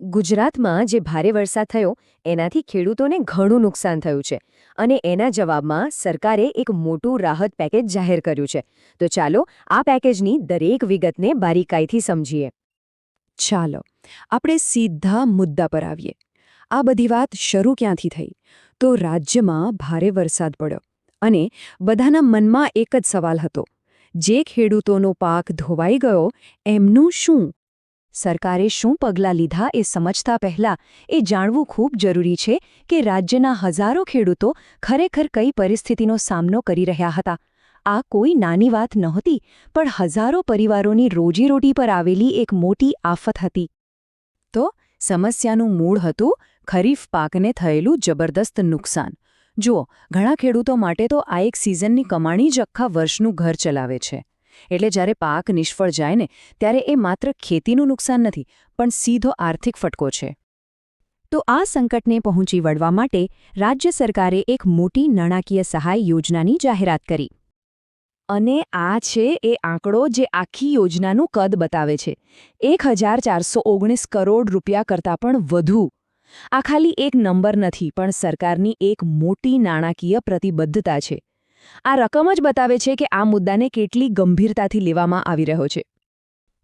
ગુજરાતમાં જે ભારે વરસાદ થયો, એનાથી ખેડૂતોને ઘણું નુકસાન થયું છે. અને એના જવાબમાં સરકારે એક મોટું રાહત પેકેજ જાહેર કર્યું છે. તો ચાલો, આ પેકેજની દરેક વિગતને બારીકાઈથી સમજીએ. ચાલો, આપણે સીધા મુદ્દા પર આવીએ. આ બધી વાત શરૂ ક્યાંથી થઈ? તો રાજ્યમાં ભારે વરસાદ પડ્યો અને બધાના મનમાં એક જ સવાલ હતો. જે ખેડૂતોનો પાક ધોવાઈ ગયો, એમનું શું? સરકારે શું પગલાં લીધા એ સમજતા પહેલા એ જાણવું ખૂબ જરૂરી છે કે રાજ્યના હજારો ખેડૂતો ખરેખર કઈ પરિસ્થિતિનો સામનો કરી રહ્યા હતા. આ કોઈ નાની વાત નહોતી, પણ હજારો પરિવારોની રોજીરોટી પર આવેલી એક મોટી આફત હતી. તો સમસ્યાનું મૂળ હતું ખરીફ પાકને થયેલું જબરદસ્ત નુકસાન. જુઓ, ઘણા ખેડૂતો માટે તો આ એક સિઝનની કમાણી જ આખા વર્ષનું ઘર ચલાવે છે. એટલે જ્યારે પાક નિષ્ફળ જાય ને, ત્યારે એ માત્ર ખેતીનું નુકસાન નથી, પણ સીધો આર્થિક ફટકો છે. તો આ સંકટને પહોંચી વળવા માટે રાજ્ય સરકારે એક મોટી નાણાકીય સહાય યોજનાની જાહેરાત કરી. અને આ છે એ આંકડો જે આખી યોજનાનું કદ બતાવે છે. એક કરોડ રૂપિયા કરતાં પણ વધુ. આ ખાલી એક નંબર નથી, પણ સરકારની એક મોટી નાણાકીય પ્રતિબદ્ધતા છે. આ રકમ જ બતાવે છે કે આ મુદ્દાને કેટલી ગંભીરતાથી લેવામાં આવી રહ્યો છે.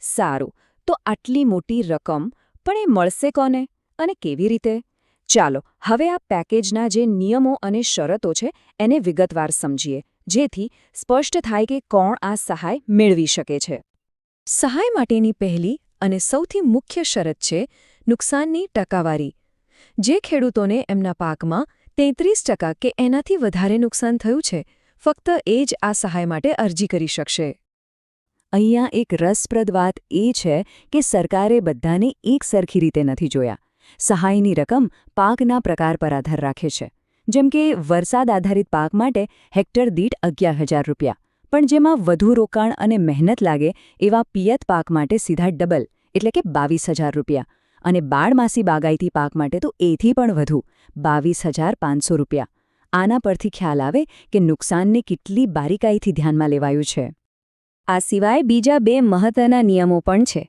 સારું, તો આટલી મોટી રકમ પણ એ મળશે કોને અને કેવી રીતે? ચાલો, હવે આ પેકેજના જે નિયમો અને શરતો છે એને વિગતવાર સમજીએ, જેથી સ્પષ્ટ થાય કે કોણ આ સહાય મેળવી શકે છે. સહાય માટેની પહેલી અને સૌથી મુખ્ય શરત છે નુકસાનની ટકાવારી. જે ખેડૂતોને એમના પાકમાં તેત્રીસ ટકા કે એનાથી વધારે નુકસાન થયું છે ફક્ત એ જ આ સહાય માટે અરજી કરી શકશે. અહીંયા એક રસપ્રદ વાત એ છે કે સરકારે બધાને એક સરખી રીતે નથી જોયા. સહાયની રકમ પાકના પ્રકાર પર આધાર રાખે છે. જેમ કે વરસાદ આધારિત પાક માટે હેક્ટર દીઠ અગિયાર રૂપિયા. પણ જેમાં વધુ રોકાણ અને મહેનત લાગે એવા પિયત પાક માટે સીધા ડબલ, એટલે કે બાવીસ રૂપિયા. અને બાળમાસી બાગાયતી પાક માટે તો એથી પણ વધુ, બાવીસ રૂપિયા. આના પરથી ખ્યાલ આવે કે નુકસાનને કેટલી બારીકાઈથી ધ્યાનમાં લેવાયું છે. આ સિવાય બીજા બે મહત્વના નિયમો પણ છે.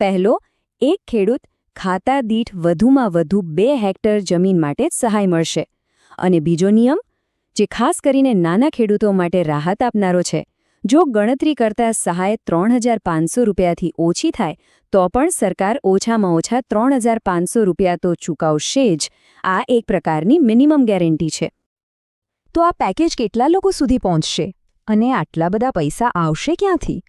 પહેલો, એક ખેડૂત ખાતા દીઠ વધુમાં વધુ બે હેક્ટર જમીન માટે સહાય મળશે. અને બીજો નિયમ, જે ખાસ કરીને નાના ખેડૂતો માટે રાહત આપનારો છે, જો ગણતરી કરતા સહાય ત્રણ હજાર પાંચસો રૂપિયાથી ઓછી થાય, તો પણ સરકાર ઓછામાં ઓછા ત્રણ હજાર પાંચસો રૂપિયા તો ચૂકવશે જ. આ એક પ્રકારની મિનિમમ ગેરંટી છે. તો આ પેકેજ કેટલા લોકો સુધી પહોંચશે? અને આટલા બધા પૈસા આવશે ક્યાંથી?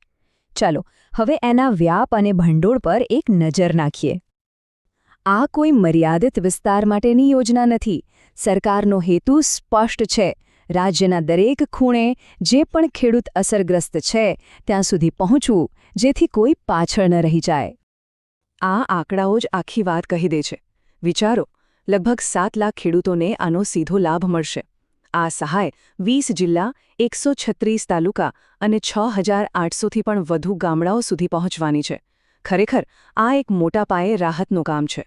ચાલો, હવે એના વ્યાપ અને ભંડોળ પર એક નજર નાખીએ. આ કોઈ મર્યાદિત વિસ્તાર માટેની યોજના નથી. સરકારનો હેતુ સ્પષ્ટ છે. રાજ્યના દરેક ખૂણે જે પણ ખેડૂત અસરગ્રસ્ત છે, ત્યાં સુધી પહોંચવું, જેથી કોઈ પાછળ ન રહી જાય. આ આંકડાઓ જ આખી વાત કહી દે છે. વિચારો, લગભગ સાત લાખ ખેડૂતોને આનો સીધો લાભ મળશે. આ સહાય વીસ જિલ્લા, એકસો તાલુકા અને છ હજાર આઠસોથી પણ વધુ ગામડાઓ સુધી પહોંચવાની છે. ખરેખર, આ એક મોટા પાયે રાહતનું કામ છે.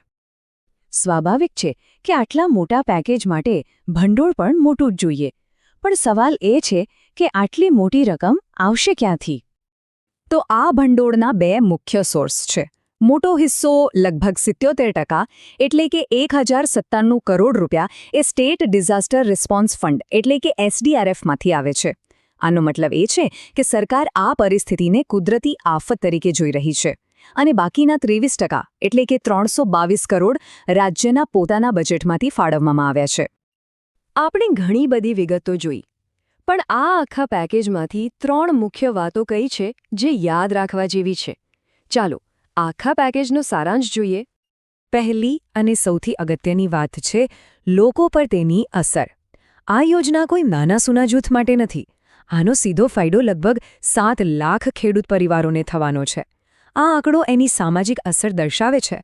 સ્વાભાવિક છે કે આટલા મોટા પેકેજ માટે ભંડોળ પણ મોટું જ જોઈએ. પણ સવાલ એ છે કે આટલી મોટી રકમ આવશે ક્યાંથી? તો આ ભંડોળના બે મુખ્ય સોર્સ છે. મોટો હિસ્સો લગભગ સિત્યોતેર ટકા એટલે કે એક હજાર સત્તાણું કરોડ રૂપિયા એ સ્ટેટ ડિઝાસ્ટર રિસ્પોન્સ ફંડ એટલે કે એસડીઆરએફમાંથી આવે છે. આનો મતલબ એ છે કે સરકાર આ પરિસ્થિતિને કુદરતી આફત તરીકે જોઈ રહી છે. અને બાકીના ત્રેવીસ ટકા એટલે કે ત્રણસો કરોડ રાજ્યના પોતાના બજેટમાંથી ફાળવવામાં આવ્યા છે. આપણે ઘણી બધી વિગતો જોઈ, પણ આ આખા પેકેજમાંથી ત્રણ મુખ્ય વાતો કઈ છે જે યાદ રાખવા જેવી છે? ચાલો આખા પેકેજનો સારાંશ જોઈએ? પહેલી અને સૌથી અગત્યની વાત છે, લોકો પર તેની અસર. આ યોજના કોઈ નાના સૂના જૂથ માટે નથી. આનો સીધો ફાયદો લગભગ સાત લાખ ખેડૂત પરિવારોને થવાનો છે. આ આંકડો એની સામાજિક અસર દર્શાવે છે.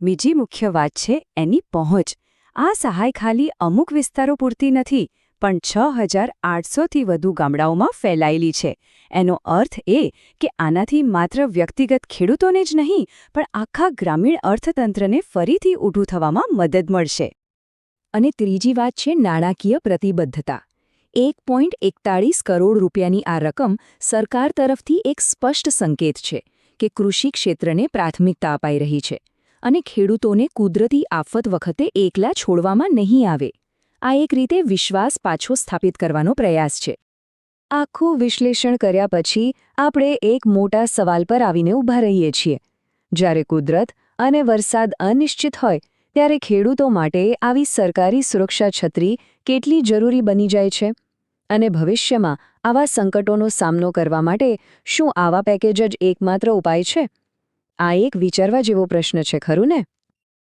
બીજી મુખ્ય વાત છે એની પહોંચ. આ સહાય ખાલી અમુક વિસ્તારો પૂરતી નથી પણ છ હજાર આઠસોથી વધુ ગામડાઓમાં ફેલાયેલી છે. એનો અર્થ એ કે આનાથી માત્ર વ્યક્તિગત ખેડૂતોને જ નહીં, પણ આખા ગ્રામીણ અર્થતંત્રને ફરીથી ઊભું થવામાં મદદ મળશે. અને ત્રીજી વાત છે નાણાકીય પ્રતિબદ્ધતા. એક પોઈન્ટ એકતાળીસ કરોડ રૂપિયાની આ રકમ સરકાર તરફથી એક સ્પષ્ટ સંકેત છે કે કૃષિ ક્ષેત્રને પ્રાથમિકતા અપાઈ રહી છે અને ખેડૂતોને કુદરતી આફત વખતે એકલા છોડવામાં નહીં આવે. આ એક રીતે વિશ્વાસ પાછો સ્થાપિત કરવાનો પ્રયાસ છે. આખું વિશ્લેષણ કર્યા પછી આપણે એક મોટા સવાલ પર આવીને ઊભા રહીએ છીએ. જ્યારે કુદરત અને વરસાદ અનિશ્ચિત હોય, ત્યારે ખેડૂતો માટે આવી સરકારી સુરક્ષા છત્રી કેટલી જરૂરી બની જાય છે? અને ભવિષ્યમાં આવા સંકટોનો સામનો કરવા માટે શું આવા પેકેજ જ એકમાત્ર ઉપાય છે? આ એક વિચારવા જેવો પ્રશ્ન છે, ખરું ને?